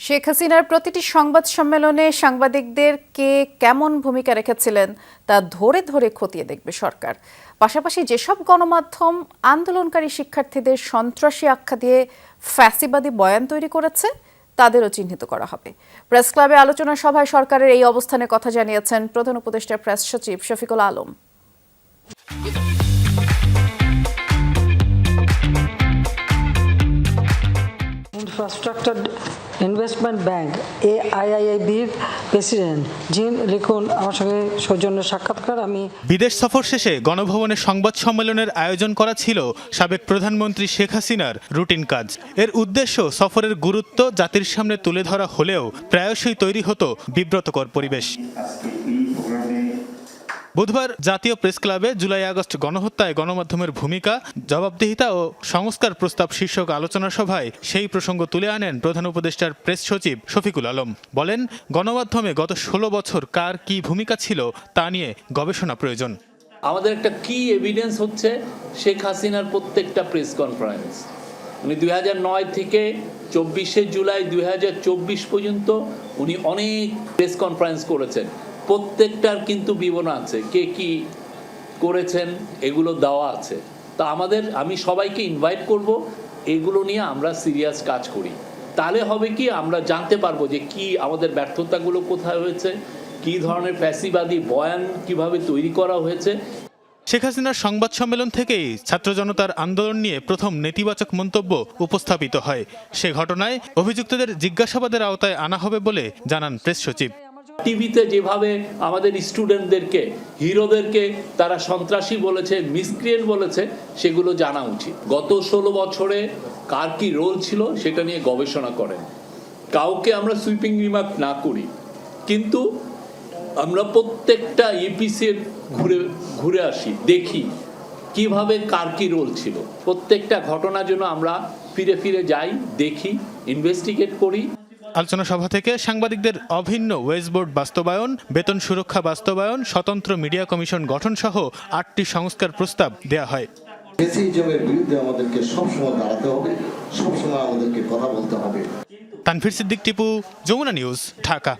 শেখ হাসিনার প্রতিটি সংবাদ সম্মেলনে সাংবাদিকদের কে কেমন ভূমিকা রেখেছিলেন তা ধরে ধরে খতিয়ে দেখবে সরকার। পাশাপাশি যেসব গণমাধ্যম আন্দোলনকারী শিক্ষার্থীদের সন্ত্রাসী আখ্যা দিয়ে ফ্যাসিবাদী বয়ান তৈরি করেছে, তাদেরও চিহ্নিত করা হবে। প্রেস ক্লাবে আলোচনা সভায় সরকারের এই অবস্থানের কথা জানিয়েছেন প্রধান উপদেষ্টা প্রেস সচিব Shafiqul Alam. Infrastructure investment bank এআইআইবির president Jin, লিখুন আমার সঙ্গে সৌজন্য সাক্ষাৎকার। আমি বিদেশ সফর শেষে গণভবনে সংবাদ সম্মেলনের আয়োজন করা ছিল সাবেক প্রধানমন্ত্রী শেখ হাসিনার রুটিন কাজ। এর উদ্দেশ্য সফরের গুরুত্ব জাতির সামনে তুলে ধরা হলেও প্রায়শই তৈরি হতো বিব্রতকর পরিবেশ। বুধবার জাতীয় প্রেস ক্লাবে জুলাই আগস্ট গণহত্যায় গণমাধ্যমের ভূমিকা, জবাবদিহিতা ও সংস্কার প্রস্তাব শীর্ষক আলোচনা সভায় সেই প্রসঙ্গ তুলে আনেন প্রধান উপদেষ্টার প্রেস সচিব শফিকুল আলম। বলেন, গণমাধ্যমে গত ষোলো বছর কার কি ভূমিকা ছিল তা নিয়ে গবেষণা প্রয়োজন। আমাদের একটা কি এভিডেন্স হচ্ছে, শেখ হাসিনার প্রত্যেকটা প্রেস কনফারেন্স উনি দুই নয় থেকে চব্বিশে জুলাই দুই হাজার চব্বিশ পর্যন্ত উনি অনেক প্রেস কনফারেন্স করেছেন। প্রত্যেকটার কিন্তু বিবরণ আছে। কে কি করেছেন, এগুলো দেওয়া আছে। তা আমাদের, আমি সবাইকে ইনভাইট করব, এগুলো নিয়ে আমরা সিরিয়াস কাজ করি। তাহলে হবে কি, আমরা জানতে পারব যে কি আমাদের ব্যর্থতাগুলো কোথায় হয়েছে, কি ধরনের ফ্যাসিবাদী বয়ান কীভাবে তৈরি করা হয়েছে। শেখ হাসিনার সংবাদ সম্মেলন থেকেই ছাত্র জনতার আন্দোলন নিয়ে প্রথম নেতিবাচক মন্তব্য উপস্থাপিত হয়। সে ঘটনায় অভিযুক্তদের জিজ্ঞাসাবাদের আওতায় আনা হবে বলে জানান প্রেস সচিব। টিভিতে যেভাবে আমাদের স্টুডেন্টদেরকে, হিরোদেরকে তারা সন্ত্রাসী বলেছে মিসক্রিয়েন্ট বলেছে, সেগুলো জানা উচিত। গত ষোলো বছরে কার কি রোল ছিল সেটা নিয়ে গবেষণা করেন। কাউকে আমরা সুইপিং রিমার্ক না করি। কিন্তু আমরা প্রত্যেকটা ইপিসির ঘুরে ঘুরে আসি, দেখি কীভাবে কার কি রোল ছিল। প্রত্যেকটা ঘটনার জন্য আমরা ফিরে ফিরে যাই, দেখি ইনভেস্টিগেট করি। আলোচনা সভা থেকে সাংবাদিকদের অভিন্ন ওয়েজবোর্ড বাস্তবায়ন বেতন সুরক্ষা বাস্তবায়ন স্বতন্ত্র মিডিয়া কমিশন গঠন সহ আটটি সংস্কার প্রস্তাব দেয়া হয়। ফেসিজমের বিরুদ্ধে আমাদেরকে সবসময় দাঁড়াতে হবে সবসময় আমাদেরকে কথা বলতে হবে। তানভীর সিদ্দিক টিপু যমুনা নিউজ ঢাকা।